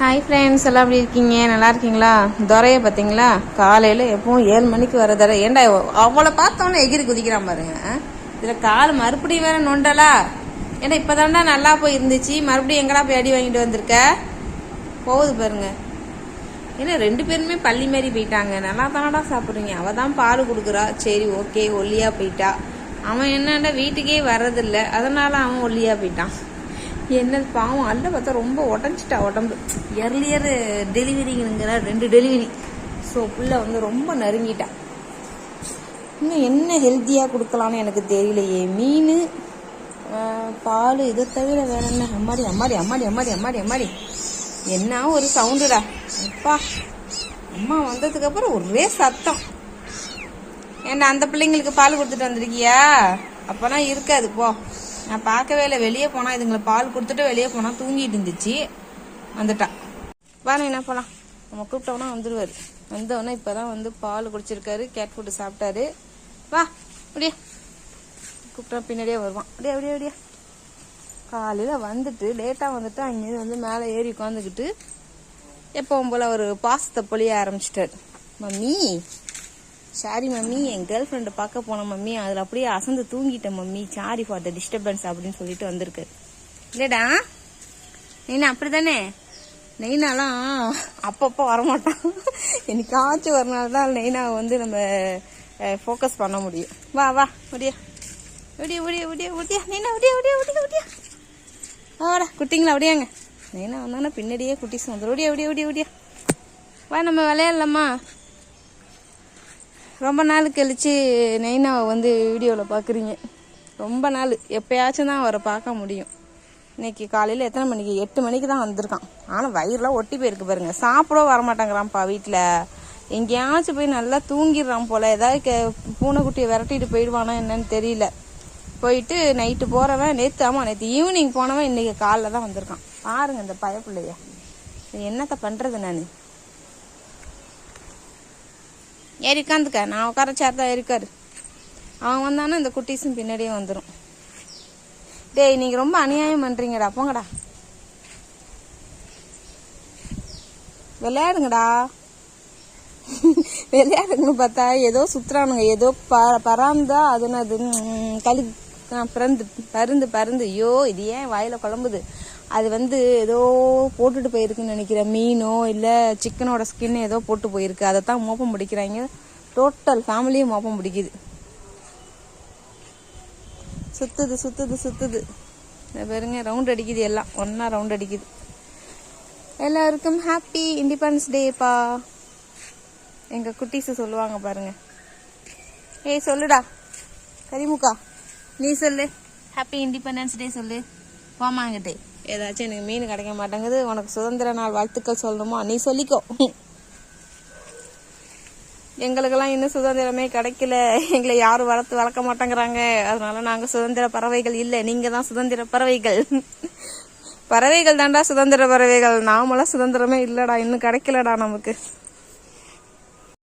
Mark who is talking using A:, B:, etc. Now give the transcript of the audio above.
A: hi friends எல்லாம் எப்படி இருக்கீங்க நல்லா இருக்கீங்களா துறையை பார்த்தீங்களா காலையில் எப்பவும் ஏழு மணிக்கு வர தர ஏண்டா அவ்வளோ பார்த்தோன்னே எகிரி குதிக்கிறான் பாருங்க இதில் கால் மறுபடியும் வேற நொண்டலா ஏன்னா இப்போ தாண்டா நல்லா போய் இருந்துச்சு மறுபடியும் எங்கடா போய் அடி வாங்கிட்டு வந்திருக்க போகுது பாருங்க ஏன்னா ரெண்டு பேருமே பள்ளி மாரி போயிட்டாங்க நல்லா தானடா சாப்பிட்றீங்க அவள் தான் பால் கொடுக்குறா சரி ஓகே ஒல்லியாக போயிட்டா அவன் என்னடா வீட்டுக்கே வர்றதில்ல அதனால அவன் ஒல்லியாக போயிட்டான் என்னது பாவம் அல்ல பார்த்தா ரொம்ப உடஞ்சிட்டா உடம்பு எர்லியர் டெலிவரிங்கிற ரெண்டு டெலிவரி ஸோ பிள்ளை வந்து ரொம்ப நறுங்கிட்டா இன்னும் என்ன ஹெல்த்தியாக கொடுக்கலான்னு எனக்கு தெரியலையே மீன் பால் இதை தவிர வேற என்ன அம்மாடி அம்மாடி அம்மாடி அம்மாடி அம்மாடி அம்மாடி என்ன ஒரு சவுண்டுடா அப்பா அம்மா வந்ததுக்கப்புறம் ஒரே சத்தம் ஏன்னா அந்த பிள்ளைங்களுக்கு பால் கொடுத்துட்டு வந்திருக்கியா அப்போலாம் இருக்காது போ நான் பார்க்கவே இல்லை வெளியே போனால் இதுங்களை பால் கொடுத்துட்டு வெளியே போனால் தூங்கிட்டு இருந்துச்சு வந்துட்டா வாங்க என்ன போகலாம் நம்ம கூப்பிட்டோம்னா வந்துடுவார் வந்தவொடனே இப்போ தான் வந்து பால் குடிச்சிருக்காரு கேட் ஃபுட்டு சாப்பிட்டாரு வா அப்படியே கூப்பிட்டா பின்னாடியே வருவான் அப்படியே அப்படியே அப்படியே காலையில் வந்துட்டு லேட்டாக வந்துட்டு அங்கேருந்து வந்து மேலே ஏறி உட்காந்துக்கிட்டு எப்போவும் போல் ஒரு பாசத்தை பொழிய ஆரம்பிச்சிட்டாரு மம்மி சாரி மம்மி என் கேர்ள் ஃப்ரெண்டை பார்க்க போன மம்மி அதில் அப்படியே அசந்து தூங்கிட்டேன் mummy sorry for the disturbance அப்படின்னு சொல்லிட்டு வந்திருக்கு இல்லைடா நெய்னா அப்படி தானே நெய்னாலாம் அப்பப்போ வரமாட்டான் என்னைக்காச்சும் ஒரு நாள் தான் நெய்னா வந்து நம்ம ஃபோக்கஸ் பண்ண முடியும் வா வா முடியா விடிய விடிய விடிய விடியா நெய்னா விடிய விடிய விடிய விடியா ஆடா குட்டிங்களா விடியாங்க நெய்னா வந்தானா பின்னாடியே குட்டிஸ் வந்துடும் விடிய விடிய விடிய விடியா வா நம்ம விளையாடலாமா ரொம்ப நாள் கழித்து நெய்னாவை வந்து வீடியோவில் பார்க்குறீங்க ரொம்ப நாள் எப்போயாச்சும் தான் அவரை பார்க்க முடியும் இன்னைக்கு காலையில் எத்தனை மணிக்கு எட்டு மணிக்கு தான் வந்திருக்கான் ஆனால் வயிறுலாம் ஒட்டி போயிருக்கு பாருங்க சாப்பிட வரமாட்டேங்கிறான்ப்பா வீட்டில் எங்கேயாச்சும் போய் நல்லா தூங்கிடுறான் போல் ஏதாவது கே பூனைக்குட்டியை விரட்டிட்டு போயிடுவானா என்னன்னு தெரியல போயிட்டு நைட்டு போகிறவன் நேற்று ஆமாம் நேற்று ஈவினிங் போனவன் இன்றைக்கி காலைல தான் வந்திருக்கான் பாருங்கள் இந்த பயப்பிள்ளைய என்னத்தை பண்ணுறது நான் ஏறி நான் உட்கார சேர் தான் அவன் அவங்க வந்தானா இந்த குட்டீஸும் பின்னாடியே வந்துடும் டேய் நீங்கள் ரொம்ப அநியாயம் பண்ணுறீங்கடா போங்கடா விளையாடுங்கடா விளையாடுங்க பார்த்தா ஏதோ சுற்றுறானுங்க ஏதோ ப பராந்தா அதுன்னு அது கழு பிறந்து பருந்து பருந்து ஐயோ இது ஏன் வாயில குழம்புது அது வந்து ஏதோ போட்டுட்டு போயிருக்குன்னு நினைக்கிறேன் மீனோ இல்லை சிக்கனோட ஸ்கின் ஏதோ போட்டு போயிருக்கு அதை தான் மோப்பம் பிடிக்கிறாங்க டோட்டல் ஃபேமிலியும் மோப்பம் பிடிக்குது சுத்துது சுத்துது சுத்துது பாருங்க ரவுண்ட் அடிக்குது எல்லாம் ஒன்றா ரவுண்ட் அடிக்குது எல்லாருக்கும் ஹாப்பி இண்டிபெண்டன்ஸ் டேப்பா எங்கள் குட்டீஸு சொல்லுவாங்க பாருங்க ஏய் சொல்லுடா கரிமுக்கா நீ சொல்லு ஹாப்பி இண்டிபெண்டன்ஸ் டே சொல்லு டே ஏதாச்சும் எனக்கு மீன் கிடைக்க மாட்டேங்குது உனக்கு சுதந்திர நாள் வாழ்த்துக்கள் சொல்லணுமா நீ சொல்லிக்கோ எங்களுக்கெல்லாம் இன்னும் சுதந்திரமே கிடைக்கல எங்களை யாரும் வளர்த்து வளர்க்க மாட்டேங்கிறாங்க அதனால நாங்கள் சுதந்திர பறவைகள் இல்லை நீங்கள் தான் சுதந்திர பறவைகள் பறவைகள் தாண்டா சுதந்திர பறவைகள் நாமெல்லாம் சுதந்திரமே இல்லைடா இன்னும் கிடைக்கலடா நமக்கு